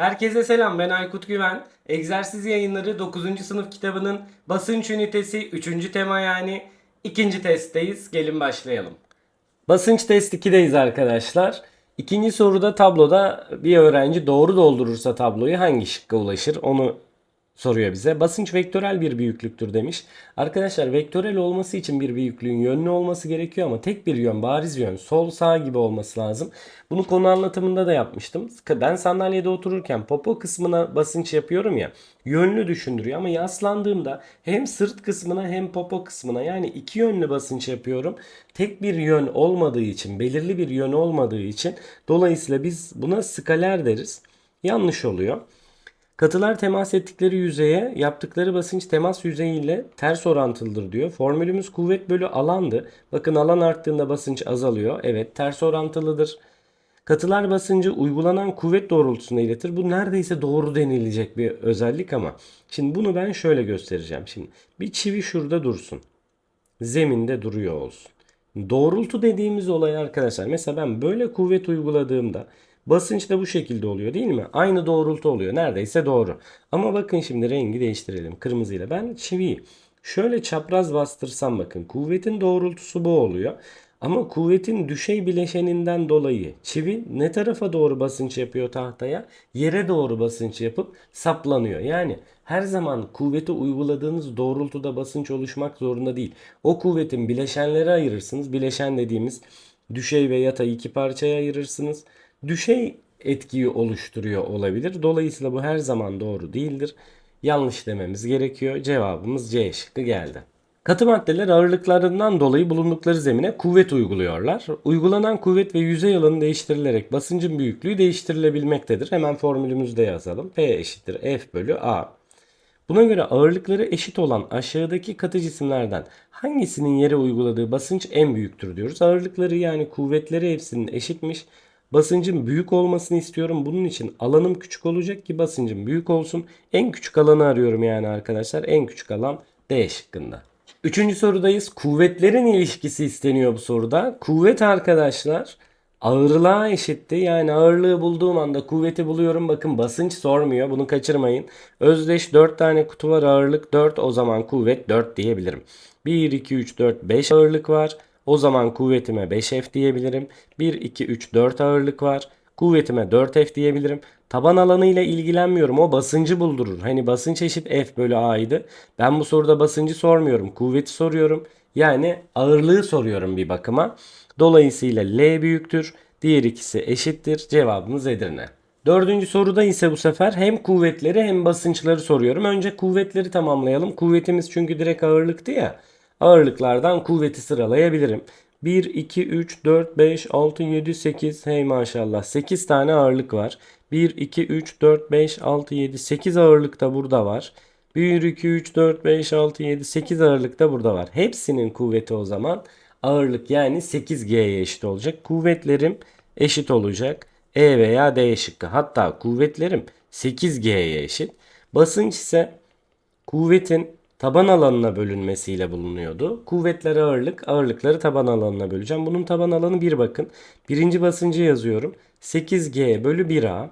Herkese selam ben Aykut Güven. Egzersiz yayınları 9. sınıf kitabının basınç ünitesi 3. tema yani 2. testteyiz. Gelin başlayalım. Basınç test 2'deyiz arkadaşlar. İkinci soruda tabloda bir öğrenci doğru doldurursa tabloyu hangi şıkka ulaşır onu soruyor bize. Basınç vektörel bir büyüklüktür demiş. Arkadaşlar vektörel olması için bir büyüklüğün yönlü olması gerekiyor ama tek bir yön, bariz yön, sol sağ gibi olması lazım. Bunu konu anlatımında da yapmıştım. Ben sandalyede otururken popo kısmına basınç yapıyorum ya. Yönlü düşündürüyor ama yaslandığımda hem sırt kısmına hem popo kısmına yani iki yönlü basınç yapıyorum. Tek bir yön olmadığı için, belirli bir yön olmadığı için dolayısıyla biz buna skaler deriz. Yanlış oluyor. Katılar temas ettikleri yüzeye yaptıkları basınç temas yüzeyiyle ters orantılıdır diyor. Formülümüz kuvvet bölü alandı. Bakın alan arttığında basınç azalıyor. Evet ters orantılıdır. Katılar basıncı uygulanan kuvvet doğrultusuna iletir. Bu neredeyse doğru denilecek bir özellik ama. Şimdi bunu ben şöyle göstereceğim. Şimdi bir çivi şurada dursun. Zeminde duruyor olsun. Doğrultu dediğimiz olay arkadaşlar. Mesela ben böyle kuvvet uyguladığımda basınç da bu şekilde oluyor değil mi? Aynı doğrultu oluyor. Neredeyse doğru. Ama bakın şimdi rengi değiştirelim. Kırmızıyla. Ben çiviyi şöyle çapraz bastırsam bakın kuvvetin doğrultusu bu oluyor. Ama kuvvetin düşey bileşeninden dolayı çivi ne tarafa doğru basınç yapıyor tahtaya? Yere doğru basınç yapıp saplanıyor. Yani her zaman kuvveti uyguladığınız doğrultuda basınç oluşmak zorunda değil. O kuvvetin bileşenleri ayırırsınız. Bileşen dediğimiz düşey ve yatay iki parçaya ayırırsınız. Düşey etkiyi oluşturuyor olabilir. Dolayısıyla bu her zaman doğru değildir. Yanlış dememiz gerekiyor. Cevabımız C şıkkı geldi. Katı maddeler ağırlıklarından dolayı bulundukları zemine kuvvet uyguluyorlar. Uygulanan kuvvet ve yüzey alanı değiştirilerek basıncın büyüklüğü değiştirilebilmektedir. Hemen formülümüzde yazalım. P eşittir F bölü A. Buna göre ağırlıkları eşit olan aşağıdaki katı cisimlerden hangisinin yere uyguladığı basınç en büyüktür diyoruz. Ağırlıkları yani kuvvetleri hepsinin eşitmiş. Basıncın büyük olmasını istiyorum. Bunun için alanım küçük olacak ki basıncım büyük olsun. En küçük alanı arıyorum yani arkadaşlar. En küçük alan D şıkkında. Üçüncü sorudayız. Kuvvetlerin ilişkisi isteniyor bu soruda. Kuvvet arkadaşlar ağırlığa eşitti. Yani ağırlığı bulduğum anda kuvveti buluyorum. Bakın basınç sormuyor. Bunu kaçırmayın. Özdeş 4 tane kutu var. Ağırlık 4. O zaman kuvvet 4 diyebilirim. 1, 2, 3, 4, 5 ağırlık var. O zaman kuvvetime 5F diyebilirim. 1, 2, 3, 4 ağırlık var. Kuvvetime 4F diyebilirim. Taban alanı ile ilgilenmiyorum. O basıncı buldurur. Hani basınç eşit F bölü A'ydı. Ben bu soruda basıncı sormuyorum. Kuvveti soruyorum. Yani ağırlığı soruyorum bir bakıma. Dolayısıyla L büyüktür. Diğer ikisi eşittir. Cevabımız Edirne. Dördüncü soruda ise bu sefer hem kuvvetleri hem basınçları soruyorum. Önce kuvvetleri tamamlayalım. Kuvvetimiz çünkü direkt ağırlıktı ya. Ağırlıklardan kuvveti sıralayabilirim. 1, 2, 3, 4, 5, 6, 7, 8. Hey maşallah 8 tane ağırlık var. 1, 2, 3, 4, 5, 6, 7, 8 ağırlık da burada var. 1, 2, 3, 4, 5, 6, 7, 8 ağırlık da burada var. Hepsinin kuvveti o zaman ağırlık yani 8G'ye eşit olacak. Kuvvetlerim eşit olacak. E veya D şıkkı. Hatta kuvvetlerim 8G'ye eşit. Basınç ise kuvvetin taban alanına bölünmesiyle bulunuyordu. Kuvvetler ağırlık, ağırlıkları taban alanına böleceğim. Bunun taban alanı 1 bakın. Birinci basıncı yazıyorum. 8G bölü 1A.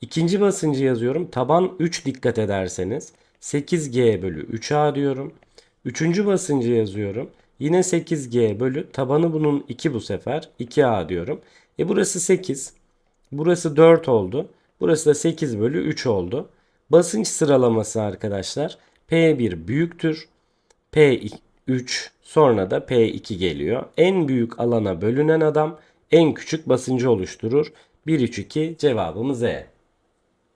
İkinci basıncı yazıyorum. Taban 3 dikkat ederseniz. 8G bölü 3A diyorum. Üçüncü basıncı yazıyorum. Yine 8G bölü tabanı bunun 2 bu sefer. 2A diyorum. E burası 8. Burası 4 oldu. Burası da 8 bölü 3 oldu. Basınç sıralaması arkadaşlar. P1 büyüktür. P3 sonra da P2 geliyor. En büyük alana bölünen adam en küçük basıncı oluşturur. 1 3 2 cevabımız E.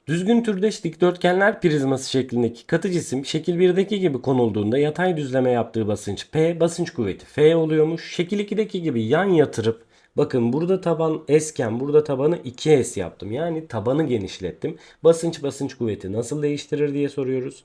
Düzgün türdeş dikdörtgenler prizması şeklindeki katı cisim şekil 1'deki gibi konulduğunda yatay düzleme yaptığı basınç P, basınç kuvveti F oluyormuş. Şekil 2'deki gibi yan yatırıp bakın burada taban S iken burada tabanı 2S yaptım. Yani tabanı genişlettim. Basınç basınç kuvveti nasıl değiştirir diye soruyoruz.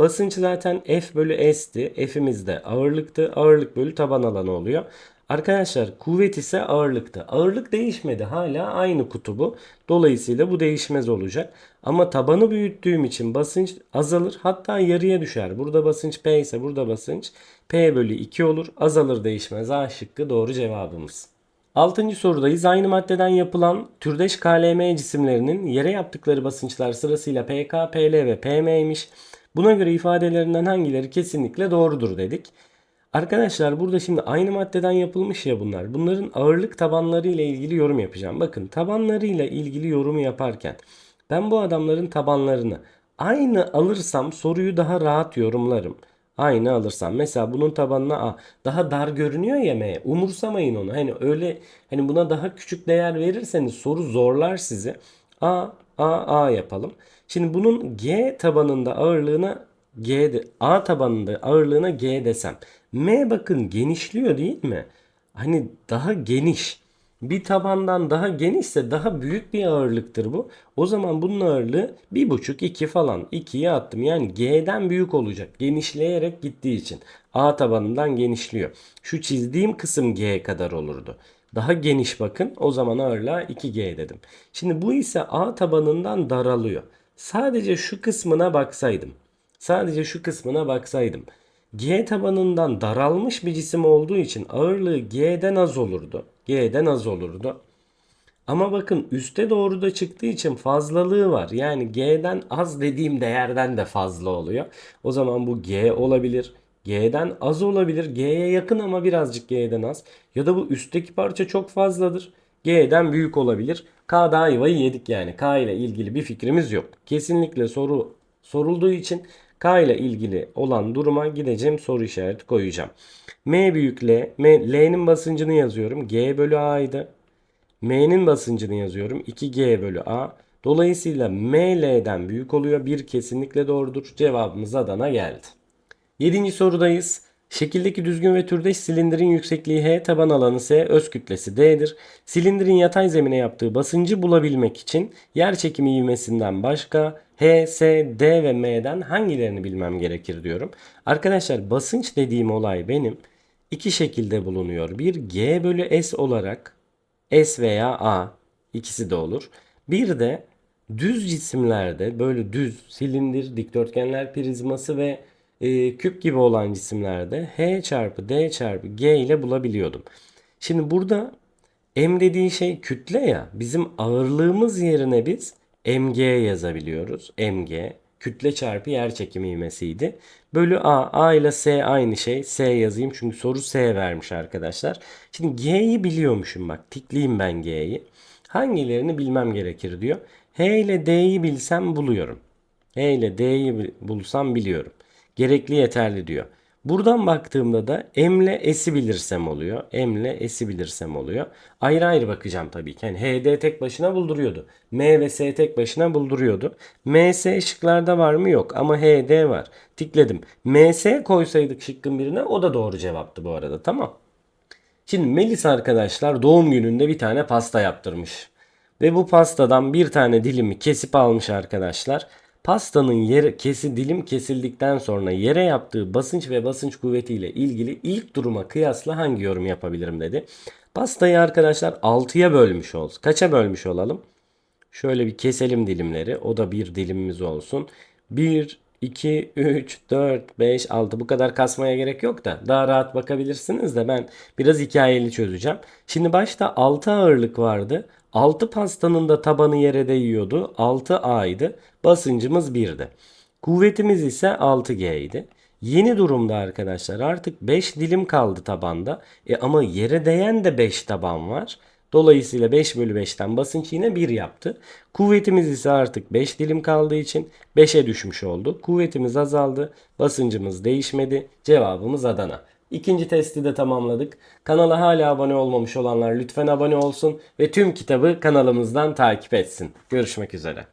Basınç zaten F bölü S'ti. F'imiz de ağırlıktı. Ağırlık bölü taban alanı oluyor. Arkadaşlar kuvvet ise ağırlıktı. Ağırlık değişmedi. Hala aynı kutubu. Dolayısıyla bu değişmez olacak. Ama tabanı büyüttüğüm için basınç azalır. Hatta yarıya düşer. Burada basınç P ise burada basınç P bölü 2 olur. Azalır değişmez. A şıkkı doğru cevabımız. Altıncı sorudayız. Aynı maddeden yapılan türdeş KLM cisimlerinin yere yaptıkları basınçlar sırasıyla PK, PL ve PM'ymiş. Buna göre ifadelerinden hangileri kesinlikle doğrudur dedik. Arkadaşlar burada şimdi aynı maddeden yapılmış ya bunlar. Bunların ağırlık tabanları ile ilgili yorum yapacağım. Bakın tabanlarıyla ilgili yorumu yaparken ben bu adamların tabanlarını aynı alırsam soruyu daha rahat yorumlarım. Aynı alırsam mesela bunun tabanına A daha dar görünüyor ya M. Umursamayın onu. Hani öyle hani buna daha küçük değer verirseniz soru zorlar sizi. A A A yapalım. Şimdi bunun G tabanında ağırlığına G de, A tabanında ağırlığına G desem. M bakın genişliyor değil mi? Hani daha geniş. Bir tabandan daha genişse daha büyük bir ağırlıktır bu. O zaman bunun ağırlığı 1,5-2 falan. 2'ye attım. Yani G'den büyük olacak. Genişleyerek gittiği için. A tabanından genişliyor. Şu çizdiğim kısım G kadar olurdu. Daha geniş bakın. O zaman ağırlığa 2G dedim. Şimdi bu ise A tabanından daralıyor. Sadece şu kısmına baksaydım. Sadece şu kısmına baksaydım. G tabanından daralmış bir cisim olduğu için ağırlığı G'den az olurdu. G'den az olurdu. Ama bakın üste doğru da çıktığı için fazlalığı var. Yani G'den az dediğim değerden de fazla oluyor. O zaman bu G olabilir. G'den az olabilir. G'ye yakın ama birazcık G'den az. Ya da bu üstteki parça çok fazladır. G'den büyük olabilir. K'da ayvayı yedik yani. K ile ilgili bir fikrimiz yok. Kesinlikle soru sorulduğu için K ile ilgili olan duruma gideceğim soru işareti koyacağım. M büyük L. M, L'nin basıncını yazıyorum. G bölü A'ydı. M'nin basıncını yazıyorum. 2G bölü A. Dolayısıyla M L'den büyük oluyor. Bir kesinlikle doğrudur. Cevabımız Adana geldi. Yedinci sorudayız. Şekildeki düzgün ve türdeş silindirin yüksekliği H, taban alanı S, öz kütlesi D'dir. Silindirin yatay zemine yaptığı basıncı bulabilmek için yer çekimi ivmesinden başka H, S, D ve M'den hangilerini bilmem gerekir diyorum. Arkadaşlar basınç dediğim olay benim iki şekilde bulunuyor. Bir G bölü S olarak S veya A ikisi de olur. Bir de düz cisimlerde böyle düz silindir, dikdörtgenler prizması ve e, küp gibi olan cisimlerde H çarpı D çarpı G ile bulabiliyordum. Şimdi burada M dediği şey kütle ya bizim ağırlığımız yerine biz mg yazabiliyoruz. mg kütle çarpı yer çekimi ivmesiydi. Bölü a. a ile s aynı şey. s yazayım çünkü soru s vermiş arkadaşlar. Şimdi g'yi biliyormuşum bak. Tikleyeyim ben g'yi. Hangilerini bilmem gerekir diyor. h ile d'yi bilsem buluyorum. h ile d'yi bulsam biliyorum. Gerekli yeterli diyor. Buradan baktığımda da M ile S'i bilirsem oluyor. M ile S'i bilirsem oluyor. Ayrı ayrı bakacağım tabii ki. Yani HD tek başına bulduruyordu. M ve S tek başına bulduruyordu. MS şıklarda var mı? Yok. Ama HD var. Tikledim. MS koysaydık şıkkın birine o da doğru cevaptı bu arada. Tamam. Şimdi Melis arkadaşlar doğum gününde bir tane pasta yaptırmış. Ve bu pastadan bir tane dilimi kesip almış arkadaşlar. Pastanın yer, kesi dilim kesildikten sonra yere yaptığı basınç ve basınç kuvvetiyle ilgili ilk duruma kıyasla hangi yorum yapabilirim dedi. Pastayı arkadaşlar 6'ya bölmüş olsun. Kaça bölmüş olalım? Şöyle bir keselim dilimleri. O da bir dilimimiz olsun. 1, 2, 3, 4, 5, 6 bu kadar kasmaya gerek yok da daha rahat bakabilirsiniz de ben biraz hikayeli çözeceğim. Şimdi başta 6 ağırlık vardı. 6 pastanın da tabanı yere değiyordu. 6 A'ydı. Basıncımız 1'di. Kuvvetimiz ise 6G idi. Yeni durumda arkadaşlar artık 5 dilim kaldı tabanda. E ama yere değen de 5 taban var. Dolayısıyla 5 bölü 5'ten basınç yine 1 yaptı. Kuvvetimiz ise artık 5 dilim kaldığı için 5'e düşmüş oldu. Kuvvetimiz azaldı. Basıncımız değişmedi. Cevabımız Adana. İkinci testi de tamamladık. Kanala hala abone olmamış olanlar lütfen abone olsun ve tüm kitabı kanalımızdan takip etsin. Görüşmek üzere.